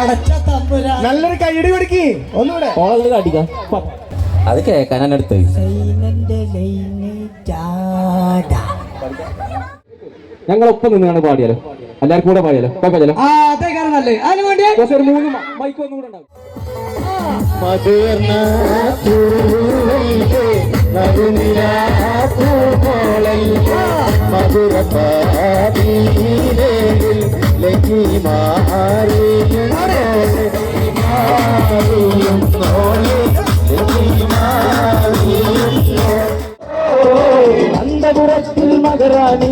അടച്ച തമ്പുരാ നല്ലൊരു കൈയടി കൊടുക്കി. ഒന്നുകൂടെ. അത് കേൾക്കാൻ ലൈന് ചാട ഞങ്ങൾ ഒപ്പം നിന്നാണ് പാടിയാലോ എല്ലാവർക്കും കൂടെ പാടിയാലോ കുഴപ്പമില്ലല്ലോ. ഒരു മൂന്ന് മൈക്ക് ഒന്നുകൂടെ ഉണ്ടാവും. മധുവർണ மதுர பாதியில் லெங்கி மாறி மாறியும் தோழி லெங்கி மாறியும் புறத்தில் மகராணி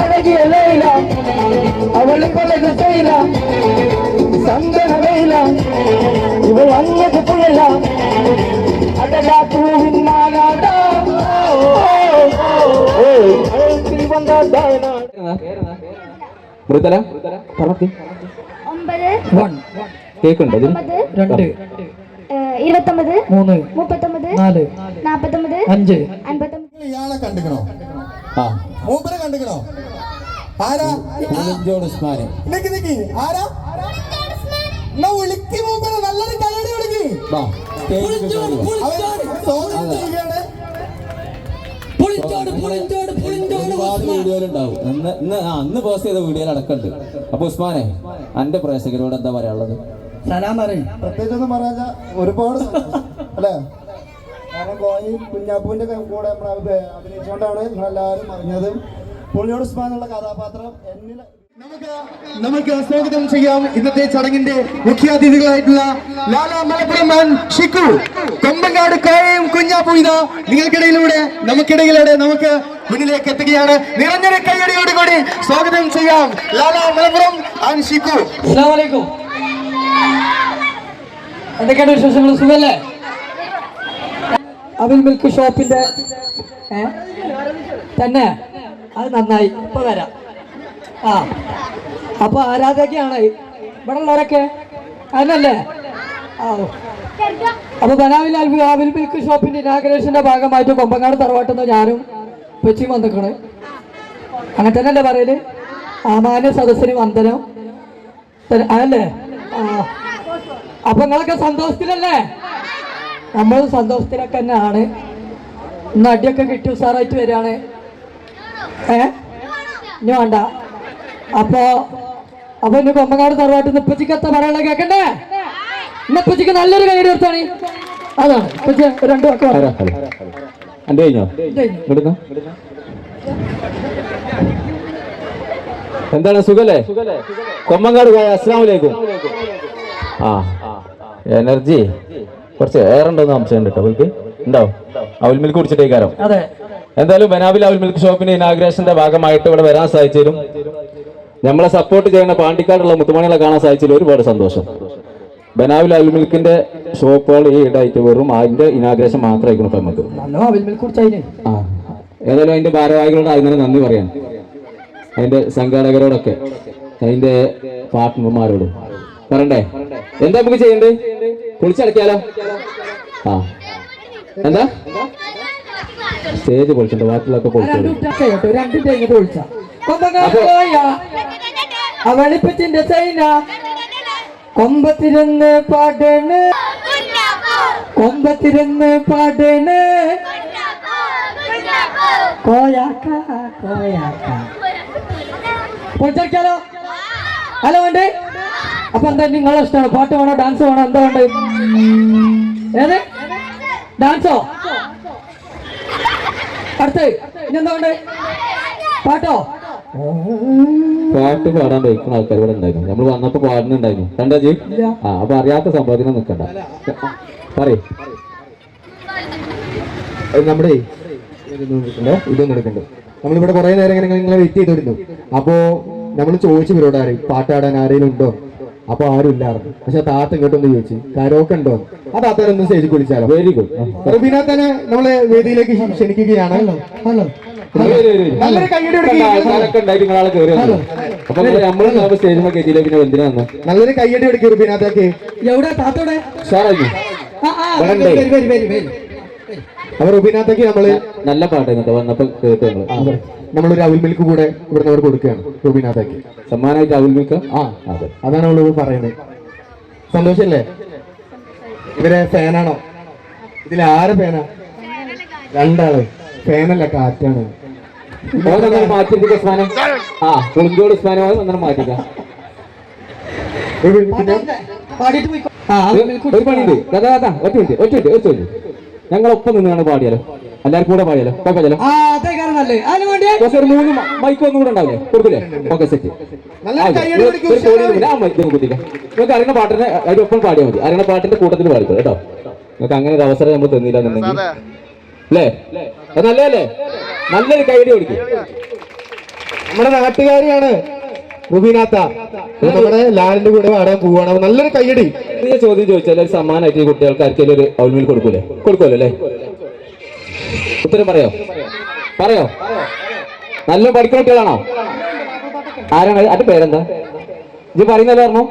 அழகிய லைலா அவளுக்கு அழகு செய்யலாம் சங்கன வேலா இவள் அங்கே புயலாம் ഒമ്പത് കേക്കുണ്ടോ ഒമ്പത് രണ്ട്. ഇരുപത്തൊമ്പത് മൂന്ന് മുപ്പത്തൊമ്പത് നാല് നാപ്പത്തൊമ്പത് അഞ്ച്. അൻപത്തൊമ്പത്. ഇയാളെ കണ്ടുക്കണോ ആ. മൂപ്പരെ കണ്ടുക്കണോ ആരാ? നിക്ക് നിക്ക്. ആരാ? എന്നാ വിളിക്ക് മൂപ്പരെ. നല്ലൊരു കൈയടി വിളിക്ക്. അവൻ സ്വാഗതം ചെയ്യുകയാണ്. ഒരുപാട് വീഡിയോയിലുണ്ടാവും. ഇന്ന് ഇന്ന് ആ അന്ന് പോസ്റ്റ് ചെയ്ത വീഡിയോയിൽ അടക്കമുണ്ട് അപ്പൊ ഉസ്മാനെ അന്റെ പ്രേക്ഷകരോട് എന്താ പറയാനുള്ളത്? സലാം പറയും. പ്രത്യേകിച്ചൊന്നും പറയാ ഒരുപാട് അല്ലെ അല്ലേ? കാരണം കോയി കുഞ്ഞാപ്പൂവിന്റെ കൂടെ നമ്മൾ അഭിനയിച്ചുകൊണ്ടാണ് നിങ്ങളെല്ലാവരും അറിഞ്ഞത്. പുള്ളിയോട് ഉസ്മാൻ എന്നുള്ള കഥാപാത്രം എന്നിൽ നമുക്ക് നമുക്ക് സ്വാഗതം ചെയ്യാം. ഇന്നത്തെ ചടങ്ങിന്റെ മുഖ്യാതിഥികളായിട്ടുള്ള ലാലാ മലപ്പുറം ഷിക്കു. കൊമ്പങ്കാട് കോയയും കുഞ്ഞാപ്പൂ ഇതാ നിങ്ങൾക്കിടയിലൂടെ നമുക്കിടയിലൂടെ നമുക്ക് മുന്നിലേക്ക് എത്തുകയാണ്. നിറഞ്ഞൊരു കൈയടിയോടുകൂടി സ്വാഗതം ചെയ്യാം. ലാലാ മലപ്പുറം ആൻഡ് ഷിക്കു എന്തൊക്കെയാണ് വിശേഷങ്ങൾ? സുഖല്ലേ? അവിൽ മിൽക്ക് ഷോപ്പിന്റെ തന്നെ. അത് നന്നായി. ഇപ്പൊ വരാം. ആ. അപ്പൊ ആരാധകയാണ്? ഇവിടെ ഉള്ളവരൊക്കെ അതിനല്ലേ ആ അപ്പൊ ബനാവിൽ അൽവി ആവിൽ മിൽക്ക് ഷോപ്പിന്റെ ഇനാഗ്രേഷന്റെ ഭാഗമായിട്ട് കൊമ്പങ്ങാട് തറവാട്ടുന്ന ഞാനും കൊച്ചിയും വന്നിക്കണ്. അങ്ങനെ തന്നെ അല്ലേ പറയൽ? ആമാന്യ സദസ്സിന് വന്ദനം. അതല്ലേ അപ്പൊ നിങ്ങളൊക്കെ സന്തോഷത്തിലല്ലേ? നമ്മൾ സന്തോഷത്തിലൊക്കെ തന്നെയാണ്. ഇന്ന് അടിയൊക്കെ കിട്ടി ഉസാറായിട്ട് വരികയാണ്. ഏ? ഇനി വേണ്ട. അപ്പോ അപ്പൊ ഇന്ന് കൊമ്പങ്ങാട് തറവാട്ട് എത്ര പറയാനുള്ള കേക്കണ്ടേ? ഇന്നിപ്പച്ചിക്ക് നല്ലൊരു കൈ എടുത്താണ്. അതാണ്. രണ്ടു വാക്ക് ആരാ? പറഞ്ഞു. കഴിഞ്ഞോ? ഇവിടുന്ന് എന്താണ് സുഖല്ലേ? കൊമ്മങ്കാട് പോയ അസ്സാം വലൈക്കും ആ. എനർജി. കുറച്ച് ഏറുണ്ടെന്ന് സംശയം കേട്ടോ അവൾക്ക് ഉണ്ടോ? അവൽ മിൽക്ക് കുടിച്ചിട്ടേക്കാരോ? എന്തായാലും ബനാബിൽ അവൽ മിൽക്ക് ഷോപ്പിന്റെ ഇനാഗ്രേഷന്റെ ഭാഗമായിട്ട് ഇവിടെ വരാൻ സാധിച്ചാലും നമ്മളെ സപ്പോർട്ട് ചെയ്യുന്ന പാണ്ടിക്കാടുള്ള മുത്തുമണികളെ കാണാൻ സാധിച്ചാലും ഒരുപാട് സന്തോഷം. ബനാബിൽ അൽമിൽക്കിന്റെ ഷോപ്പുകൾ ഈ ഇടായിട്ട് വെറും അതിന്റെ ഇനാഗ്രേഷൻ മാത്രമായിരിക്കണം ഇപ്പൊ നമുക്ക്. ആ. ഏതായാലും അതിന്റെ ഭാരവാഹികളോട് അതിനെ നന്ദി പറയാൻ അതിന്റെ സംഘാടകരോടൊക്കെ അതിന്റെ പാർട്ട്ണർമാരോടും പറണ്ടേ എന്താ നമുക്ക് ചെയ്യണ്ടേ? പൊളിച്ചടക്കിയാലോ ആ. എന്താ? സ്റ്റേജ് പൊളിച്ചിട്ട് വാക്കിലൊക്കെ പൊളിച്ചു. അവളിപ്പത്തിന്റെ ചൈന കൊമ്പത്തിരുന്ന് പാടണ്. കൊമ്പത്തിരുന്ന് പാടണ്. കോയാക്ക കോയാക്ക. പൊളിച്ചടിക്കാലോ ഹലോ ഉണ്ട് അപ്പൊ എന്താ നിങ്ങളെ ഇഷ്ടമാണ്? പാട്ട് വേണോ ഡാൻസ് വേണോ എന്താ വേണ്ട ഏത്? ഡാൻസോ അടുത്ത് ഇനി എന്താ വേണ്ടേ പാട്ടോ? പാട്ട് പാടാൻ വയ്ക്കുന്ന ആൾക്കാർ ഇവിടെ ഉണ്ടായിരുന്നു. നമ്മൾ വന്നപ്പോ പാടുന്നുണ്ടായിരുന്നു കണ്ടാ ജി? ആ അപ്പൊ അറിയാത്ത സംഭവത്തിനെ നിക്കണ്ട. പറയേ. നമ്മുടെ ഇതൊന്നും എടുക്കണ്ട. നമ്മളിവിടെ കുറെ നേരം ഇങ്ങനെ നിങ്ങളെ വെയിറ്റ് ചെയ്തിരുന്നു. അപ്പോ നമ്മൾ ചോദിച്ചു ഇവരോട് ആരെയും പാട്ടാടാൻ ആരെങ്കിലും ഉണ്ടോ? അപ്പൊ ആരും ഇല്ലായിരുന്നു പക്ഷെ താത്ത ഇങ്ങോട്ടൊന്ന് ചോദിച്ചു. കരോക്കെ ഉണ്ടോ? ആ താത്താനൊന്ന് സ്റ്റേജിൽ കുളിച്ചാലോ വെരി ഗുഡ് പിന്നെ തന്നെ നമ്മളെ വേദിയിലേക്ക് ക്ഷണിക്കുകയാണല്ലോ ക്ഷണിക്കുകയാണ് ഹലോ നല്ലൊരു കൈയടി നല്ലൊരു കൈയടി കൊടുക്കുക റുബീനത്തേക്ക് എവിടെ? താത്തോടെ? ഉഷാറായിരുന്നു ആ, ആ, ഇവിടെ ഉണ്ട്. വരി, വരി, വരി, വരി. അപ്പൊ റുബിനകത്തേക്ക് നമ്മൾ നല്ല പാട്ടായിരുന്നു വന്നപ്പോ കേട്ട് നമ്മളൊരു അവിൽ മിൽക്ക് കൂടെ ഇവിടുന്ന് നമ്മൾ കൊടുക്കുകയാണ് റുബിനകത്തേക്ക്. സമ്മാനമായിട്ട് അവൽ മിൽക്ക്? ആ അതെ. അതാണ് നമ്മൾ പറയുന്നത്. സന്തോഷല്ലേ? ഇവരെ ഫാനാണോ? ഇതിൽ ആരെ ഫാനാ? രണ്ടാൾ. ഫാനല്ല കാറ്റാണ്. ഓനൊന്നും മാറ്റിയിരിക്കുക ഉസ്മാനെ. ആ പുളിഞ്ചോട് ഉസ്മാനെ ഒന്നും മാറ്റിക്കാം. ഒരു പണിയുണ്ട്. അതാ അതാ ഒറ്റ മിനിറ്റ് ഒറ്റ മിനിറ്റ് ഒറ്റ മിനിറ്റ്. ഞങ്ങളൊപ്പം നിന്നാണ് പാടിയാലോ? എല്ലാവർക്കും കൂടെ പാടിയാലോ? കുഴപ്പമില്ലല്ലോ? ഒരു മൂന്ന് മൈക്ക് ഒന്നും കൂടെ ഉണ്ടാവില്ലേ? കൊടുക്കില്ലേ? ഓക്കെ സെറ്റ് ആ മൈക്ക് കുത്തിക്കാം. നിങ്ങൾക്ക് അറിയുന്ന പാട്ടിനെ അതിനൊപ്പം ഒപ്പം പാടിയാൽ മതി. അറിയുന്ന പാട്ടിന്റെ കൂട്ടത്തിൽ പാടിക്കോ കേട്ടോ. നിങ്ങൾക്ക് അങ്ങനെ ഒരു അവസരം നമ്മൾ തന്നില്ല എന്നുണ്ടെങ്കിൽ അല്ലേ? അത് നല്ലതല്ലേ? നല്ലൊരു കൈഡി കൊടുക്കും. നമ്മുടെ നാട്ടുകാരിയാണ് റുബിനാത്ത. നമ്മുടെ ലാലിന്റെ കൂടെ പാടാൻ പോവാണ്. നല്ലൊരു കൈയടി. നീ ചോദ്യം ചോദിച്ചാൽ ഒരു സമ്മാനമായിട്ട് ഈ കുട്ടികൾക്ക് ആർക്കെങ്കിലും ഒരു ഔൽമീൽ കൊടുക്കൂലേ? കൊടുക്കുമല്ലോ അല്ലേ? ഉത്തരം പറയോ? പറയോ? നല്ല പഠിക്കുന്ന കുട്ടികളാണോ? ആരാണ്? അതിന്റെ പേരെന്താ? ഇത് പറയുന്നല്ലോ പറഞ്ഞു?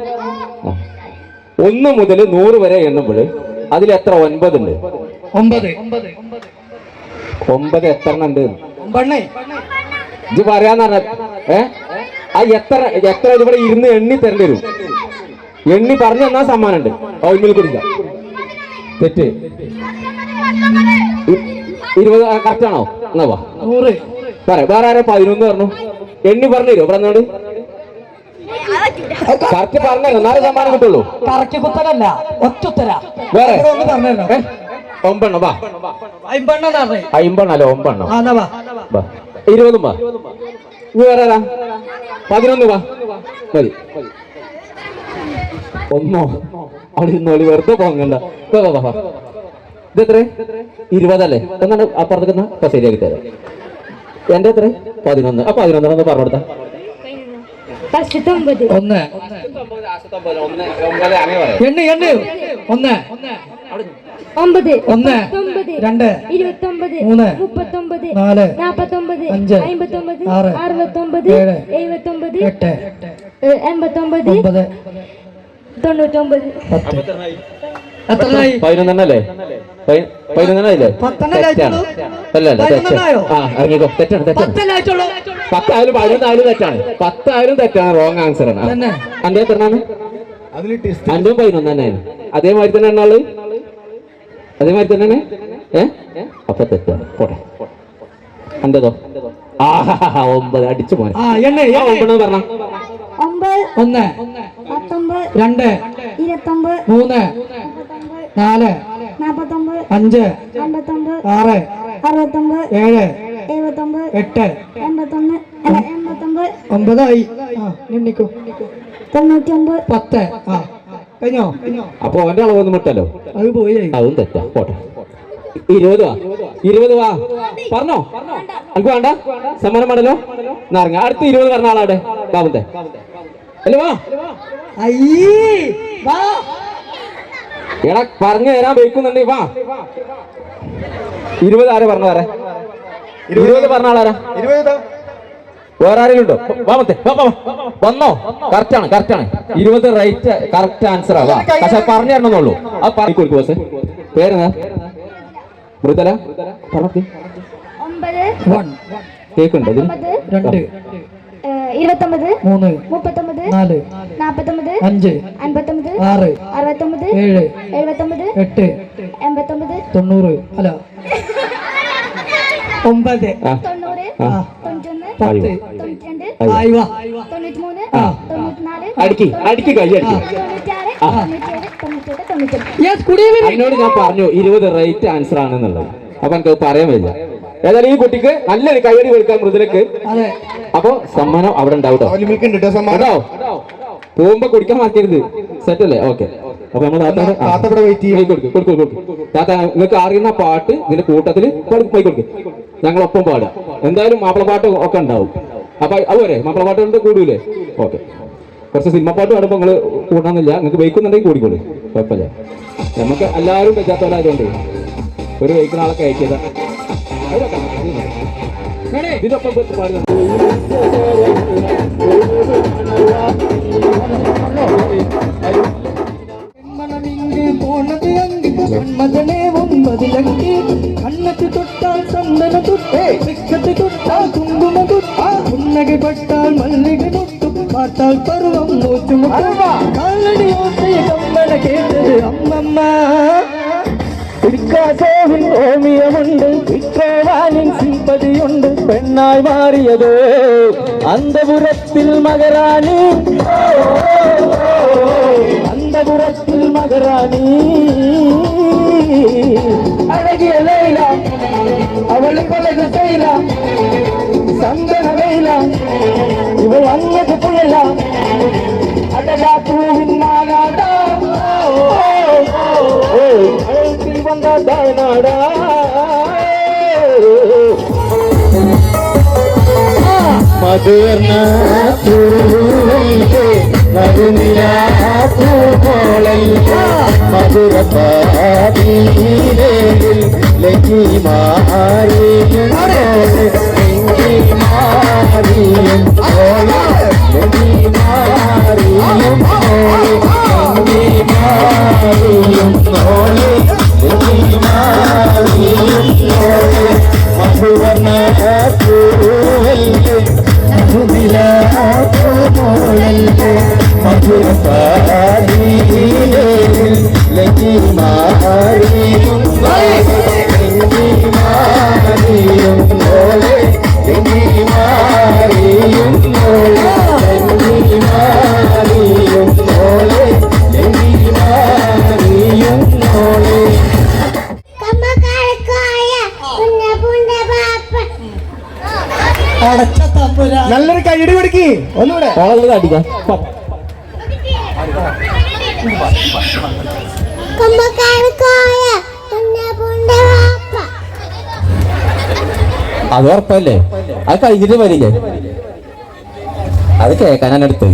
ഒന്ന് മുതൽ നൂറ് വരെ എണ്ണുമ്പോൾ അതിൽ എത്ര? ഒൻപതുണ്ട്. ഒമ്പത് ഒമ്പത്. എത്ര എണ്ണം ഉണ്ട് ഒമ്പണ്ണേ. ഇത് പറയാന്ന് പറഞ്ഞ ഏ? ആ എത്ര എത്ര ഇവിടെ ഇരുന്ന് എണ്ണി തരേണ്ടി വരും? എണ്ണി പറഞ്ഞു തന്നാ സമ്മാനം ഉണ്ട് കുടിക്ക കുടിക്കാം തെറ്റ്. ഇരുപത് കറക്റ്റ് ആണോ? എന്നാ നൂറ്. പറ വേറെ ആരോ പതിനൊന്ന് പറഞ്ഞു? എണ്ണി പറഞ്ഞു തരുമോ പറഞ്ഞോട് കറക്റ്റ് പറഞ്ഞു എന്നാലേ സമ്മാനം കിട്ടുള്ളൂ. കറക്റ്റ് കുത്തലല്ല ഒറ്റുത്തര വേറെ? ഒന്ന് പറഞ്ഞു? ഒമ്പെണ്ണം വാ. അമ്പണ്ണ പറഞ്ഞേ അല്ല? ഒമ്പെണ്ണം ഇരുപതും വാ. വേറെ പതിനൊന്ന് വാ. മതി. ഒന്നോ? അവിടെ ഇരുന്നോളി വെറുതെ പോങ്ങണ്ട വാ, വാ, വാ, വാ. ഇത് എത്ര ഇരുപതല്ലേ? എന്നാണ് അപ്പുറത്തേക്ക് ഇപ്പൊ ശരിയാക്കി തരാം എന്റെ എത്ര? പതിനൊന്ന്. ആ പതിനൊന്ന് പറഞ്ഞു കൊടുത്താ. ഒന്ന്. ഒമ്പത് ഒന്ന്. എണ്ണ. ഒന്ന്. ഒമ്പത് ഒന്ന് രണ്ട് ഇരുപത്തൊമ്പത് മൂന്ന് മുപ്പത്തൊമ്പത് നാല് നാപ്പത്തൊമ്പത് അഞ്ച് അമ്പത്തൊമ്പത് ആറ് അറുപത്തൊമ്പത് ഏഴ് എഴുപത്തൊമ്പത് എട്ട് എൺപത്തൊമ്പത് ഒമ്പത് തൊണ്ണൂറ്റൊമ്പത്. പത്ത്. എത്രയായി പതിനൊന്നെണ്ണല്ലേ? പതിനൊന്നെണ്ണല്ലേ? അല്ല അല്ല? ആ തെറ്റാണ് ആയിട്ടുള്ളൂ പത്തായാലും പതിനൊന്നായാലും തെറ്റാണ്. പത്തായാലും തെറ്റാണ് റോങ് ആൻസർ ആണ്. അതിന്റെ എത്രയാണ് അതിൽ ടെസ്റ്റ് തന്നെയാണ് അതേമാതിരി തന്നെ എണ്ണാൾ? അതേമാതിരി തന്നെയാണ് ഏ? അപ്പൊ തെറ്റാണ്. പോട്ടെ. അന്റേതോ ആഹാ ഒമ്പത്. അടിച്ചു എണ്ണ ഒമ്പത് പറഞ്ഞ? ഒമ്പത് ഒന്ന് പത്തൊമ്പത് രണ്ട് ഇരുപത്തൊമ്പത് മൂന്ന് നാല് നാപ്പത്തൊമ്പത് അഞ്ച് അമ്പത്തൊമ്പത് ആറ് അറുപത്തൊമ്പത് ഏഴ് എഴുപത്തൊമ്പത് എട്ട് എൺപത്തൊന്ന് അല്ല എൺപത്തൊമ്പത് ഒമ്പതായി. ആ തൊണ്ണൂറ്റി ഒമ്പത് പത്ത്. ആ. കഴിഞ്ഞോ? അപ്പൊ ഓന്റെ അളവൊന്നും വിട്ടല്ലോ അത് പോയി അതും തെറ്റാ. പോട്ടെ. ഇരുപത് വാ. ഇരുപത് വാ. പറഞ്ഞോ? എനിക്ക് വേണ്ട? സമ്മാനം വേണല്ലോ? എന്നാ അടുത്ത് അടുത്ത ഇരുപത് പറഞ്ഞ ആളാടെ ബാബുന്റെ അല്ലേ വാ. അയ്യേ വാ. എടാ പറഞ്ഞു തരാൻ വെക്കുന്നുണ്ട് വാ. ഇരുപത് ആരെ പറഞ്ഞു ആരെ? ഇരുപത്. പറഞ്ഞ ആളാരാ? ഇരുപത് വേറെ ആരെങ്കിലും ഉണ്ടോ? വാ മത്തെ വാ, വാ, വാ. വന്നോ? കറക്റ്റ് ആണ് കറക്റ്റ് ആണ്. ഇരുപത് റൈറ്റ് കറക്റ്റ് ആൻസർ ആവാ പക്ഷെ പറഞ്ഞു തരണമെന്നുള്ളൂ ആ പറഞ്ഞു ബോസ് പേരെന്താ മൃദല? പറഞ്ഞു കേക്കുണ്ടോ രണ്ട്. ഇരുപത്തൊമ്പത് മൂന്ന്. മുപ്പത്തൊമ്പത് നാല്. നാപ്പത്തൊമ്പത് അഞ്ച്. അൻപത്തൊമ്പത് ആറ്. അറുപത്തൊമ്പത് ഏഴ്. എഴുപത്തൊമ്പത് എട്ട്. എൺപത്തൊമ്പത്. തൊണ്ണൂറ്. അല്ല ഒമ്പത്. തൊണ്ണൂറ്. പത്ത് അതിനോട് ഞാൻ പറഞ്ഞു ഇരുപത് റൈറ്റ് ആൻസർ ആണെന്നുള്ളത്. അപ്പൊ എനിക്ക് പറയാൻ വരില്ല ഏതായാലും ഈ കുട്ടിക്ക് നല്ലൊരു കൈയടി കൊടുക്കാം മൃദുലക്ക്. അതെ. അപ്പൊ സമ്മാനം അവിടെ ഉണ്ടാവും മിൽക്ക് ഉണ്ട് കേട്ടോ സമ്മാനം. കേട്ടോ പോകുമ്പോ കുടിക്കാൻ മാറ്റരുത് സെറ്റ് അല്ലേ? ഓക്കെ അപ്പൊ നമ്മൾ താത്ത താത്ത വെയിറ്റ് ചെയ്യും. കൊടുക്കും കൊടുക്കും കൊടുക്കും. താത്ത നിങ്ങൾക്ക് അറിയുന്ന പാട്ട് ഇതിന്റെ കൂട്ടത്തിൽ കൊടുക്കും. ഞങ്ങളൊപ്പം പാടുക എന്തായാലും മാപ്പിളപ്പാട്ട് ഒക്കെ ഉണ്ടാവും. അപ്പൊ അതുപോലെ മാപ്പിളപ്പാട്ടുകൾ പാട്ട് കൊണ്ട് കൂടൂലേ? ഓക്കെ. കുറച്ച് സിനിമ പാട്ട് പാടുമ്പോൾ നിങ്ങൾ കൂടണമെന്നില്ല നിങ്ങൾക്ക് വെയ്ക്കുന്നുണ്ടെങ്കിൽ കൂടിക്കോളൂ കുഴപ്പമില്ല. നമുക്ക് എല്ലാവരും വെച്ചാത്തവരായതുകൊണ്ട് ഒരു വെയ്ക്കുന്ന ആളൊക്കെ അയക്കിയതാ ഇതിനൊപ്പം உள்ளதோ அந்த புறத்தில் மகராணி. அந்த புறத்தில் மகராணி. அழகிய லைலா அவளுக்கு அழகு செய்யலாம் சந்தன லைலா இவள் அங்கது புயலாம் அடலா பூவின் நாடாடா. அழகில் வந்தாடா நாடா മധുരപ്പാതീരേൽ ലക്കി മാറിയും ലക്കി മാറിയും ലക്കി മാറിയും ലക്കി മാറിയും ലക്കി മാറിയും മധുവർണ പൂവല്ലേ മധുനിലാപ്പൂപോളല്ലേ മധുരപ്പാതീരേൽ നല്ലൊരു കൈയടി പിടിക്ക് ഒന്നുകൂടെ ഓളത് അടിക്കാം അത് ഉറപ്പല്ലേ? അത് കഴിഞ്ഞിട്ട് വരില്ലേ? അത് കേൾക്കാനാണ് അടുത്ത്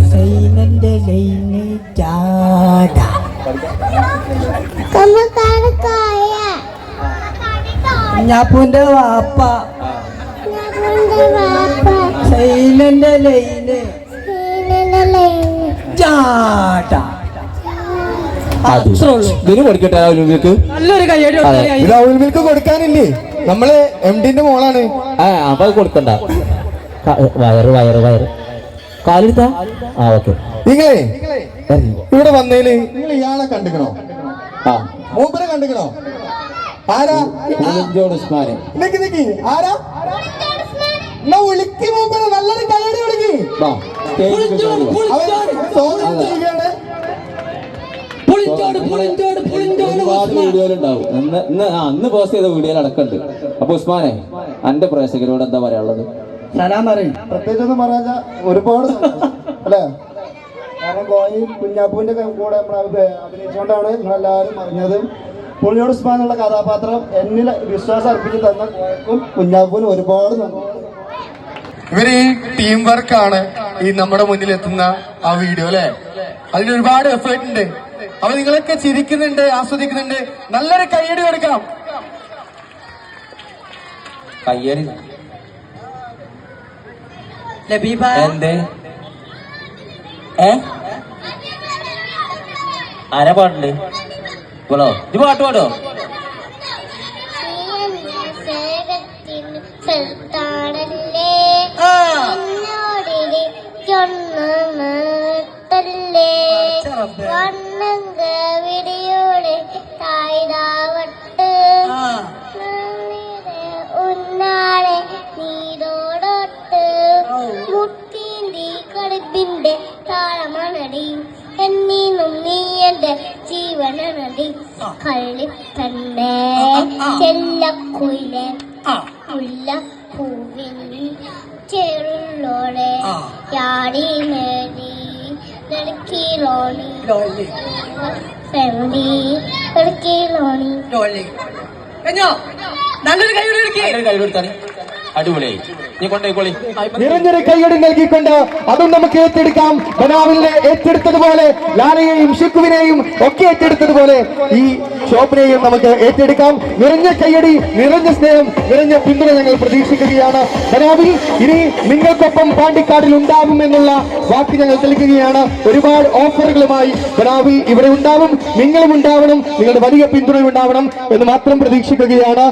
ഞാപ്പൂന്റെ വാപ്പ. സൈലന്റെ ലൈന്. ജാട. ഇതിന് നല്ലൊരു കയ്യടി മിൽക്ക് കൊടുക്കാനില്ലേ? നമ്മൾ എം ഡിന്റെ മോളാണ്. അപ്പൊ കൊടുക്കണ്ട. വയറ് വയറ് വയറ്. കാലെടുത്താ? ആ ഓക്കെ. നിങ്ങളെ ഇവിടെ വന്നേൽ നിങ്ങൾ ഇയാളെ കണ്ടുക്കണോ? ആ. മൂപ്പരെ കണ്ടുക്കണോ? ആരാ? ഉളിഞ്ചോട് നിക്ക് നിക്ക്. ആരാ? വിളിക്ക് മുമ്പ് നല്ലൊരു കയ്യടി വിളിക്ക്. ഒരുപാട് വീഡിയോയിലുണ്ടാവും. ഇന്ന് ഇന്ന് ആ ഇന്ന് പോസ്റ്റ് ചെയ്ത വീഡിയോയിൽ അടക്കമുണ്ട് അപ്പൊ ഉസ്മാനെ എന്റെ പ്രേക്ഷകരോട് എന്താ പറയാനുള്ളത്? സലാം പറയും. പ്രത്യേകിച്ചൊന്നും പറയാ ഒരുപാട് അല്ലേ? കാരണം കോയി കുഞ്ഞാപ്പൂവിന്റെ കൂടെ നമ്മൾ അഭി- അഭിനയിച്ചുകൊണ്ടാണ് നിങ്ങളെല്ലാവരും അറിഞ്ഞതും. പുള്ളിയോട് ഉസ്മാൻ എന്നുള്ള കഥാപാത്രം എന്നിൽ വിശ്വാസം അർപ്പിച്ച് തന്ന കോയക്കും കുഞ്ഞാപ്പൂവിനും ഒരുപാട് നന്ദി. ഇവർ ഈ ടീം വർക്കാണ് ഈ നമ്മുടെ മുന്നിൽ എത്തുന്ന ആ വീഡിയോ അല്ലെ? അതിന് ഒരുപാട് എഫേർട്ട് ഉണ്ട്. അപ്പൊ നിങ്ങളൊക്കെ ചിരിക്കുന്നുണ്ട് ആസ്വദിക്കുന്നുണ്ട്. നല്ലൊരു കയ്യടി കൊടുക്കാം. കയ്യടി. ലബീബ. എന്തേ? ഏ? ആരാ പാട്ടുണ്ട് ഇവളോ? ഇത് പാട്ട് പാടോ വണ്ണങ്ക വിടിയുടെ തായ്താവട്ട്. ഉന്നാളെ നീരോടൊട്ട് മുട്ടീന്തി കടുപ്പിന്റെ താളമണടി. എന്നീന്നും നീ എന്റെ ജീവനടി കള്ളിപ്പണ്ടേ ചെല്ലക്കുയിലെ. മുല്ല പൂവിനി ചെറുള്ളോടെ യാടി മേടി. ലടുക്കിലോണി ഫ്രണ്ടി ലടുക്കിലോണി കഴിഞ്ഞോ? നല്ലൊരു കയ്യടി കൊടുക്കേ കൈ കൊടുത്താണ് അടിപൊളിയായി നീ കൊണ്ടേക്കോളി നിറഞ്ഞൊരു കൈയടി നൽകിക്കൊണ്ട് അതും നമുക്ക് ഏറ്റെടുക്കാം. ബനാവിലെ ഏറ്റെടുത്തതുപോലെ ലാലയെയും ഷിക്കുവിനെയും ഒക്കെ ഏറ്റെടുത്തതുപോലെ ഈ ഷോപ്പിനെയും നമുക്ക് ഏറ്റെടുക്കാം. നിറഞ്ഞ കയ്യടി നിറഞ്ഞ സ്നേഹം നിറഞ്ഞ പിന്തുണ ഞങ്ങൾ പ്രതീക്ഷിക്കുകയാണ്. ബനാവിൽ ഇനി നിങ്ങൾക്കൊപ്പം പാണ്ടിക്കാടിൽ ഉണ്ടാകും എന്നുള്ള വാക്ക് ഞങ്ങൾ നൽകുകയാണ് ഒരുപാട് ഓഫറുകളുമായി ബനാവിൽ ഇവിടെ ഉണ്ടാവും നിങ്ങളും ഉണ്ടാവണം നിങ്ങളുടെ വലിയ പിന്തുണ ഉണ്ടാവണം എന്ന് മാത്രം പ്രതീക്ഷിക്കുകയാണ്.